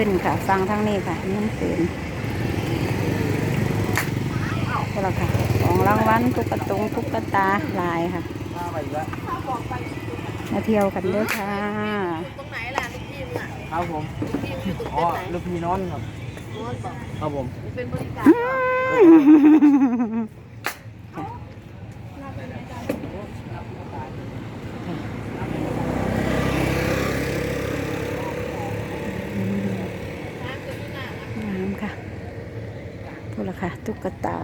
ขึ้นค่ะฟังทั้งนี้ค่ะนี่มันตื่นก็แล้วค่ะของรางวัลตุ๊กตงตุ๊กตาลายค่ะมาเที่ยวกันเด้วยค่ะตรงไหนล่ะลูกทีมอะครับผมลูกทีมอยู่ตรงอ๋อเส้นไหนลูกพี่นอนครับโน้นบอกครับผมเป็นบริการ น้ำค่ะ พูดละค่ะตุ๊กตา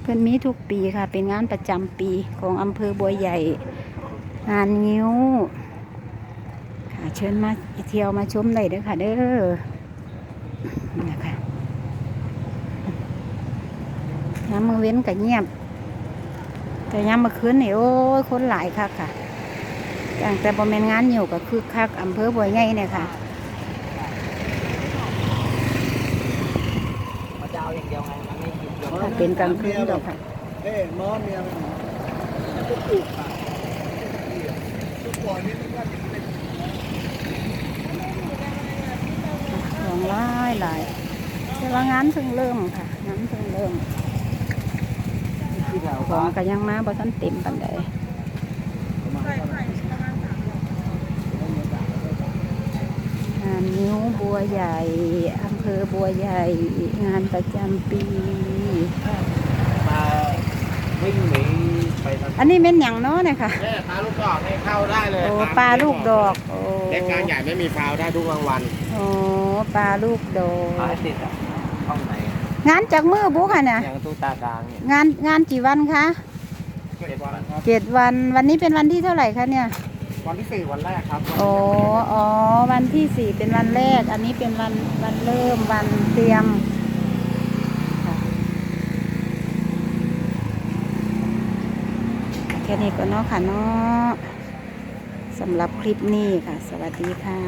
เพื่อนมีทุกปีค่ะ เป็นงานประจำปีของอำเภอบัวใหญ่ งานงิ้ว ค่ะเชิญมาเที่ยวมาชมได้เด้อค่ะ เด้อนะคะย้ำมือเว้นกับเงียบ แต่ย้ำมาคืนนี่โอ้ยคนหลายค่ะค่ะตั้งแต่บอมเมนงานอยู่ก็คือคักอำเภอบัวใหญ่เนี่ยค่ะ มาจะเอาอย่างเดียวไงมันไม่กิน เป็นกลางคืนดอกค่ะเอ้มอเมียมันมันจะปลูกอะทุกก่อนี่มันก็เป็นของหลายหลายแต่ว่างานเพิ่งเริ่มค่ะงานเพิ่งเริ่มของก็ยังมาบ่ทันเต็มปันใดประมาณเท่าไหร่งานนิ้วบัวใหญ่อำ ภอบัวใหญ่ งานประจำปีค่ะมาวิ่งหนีไปทางอันนี้เป็นอย่างเน้อเนี่ยค่ะ แม่ปลาลูกดอกให้เข้าได้เลยโอ้ครับปลาลูกดอก โอ้เล็กกลางใหญ่ไม่มีฟาวได้ทุกรางวัลโอ้ปลาลูกดอมากติดอะห้องไหนงานจากมือบุค่ะเนี่ยอย่างตู้ตากลางเนี่ยงานงานกี่วันคะเจ็ดวันครับเจ็ดวันวันนี้เป็นวันที่เท่าไหร่คะเนี่ย วันที่สี่วันแรกครับโอ้อ๋อ วันที่สี่เป็นวันแรก อันนี้เป็นวันวันเริ่มวันเตรียมแค่นี้ก็เนาะค่ะเนาะสำหรับคลิปนี้ค่ะ สวัสดีค่ะ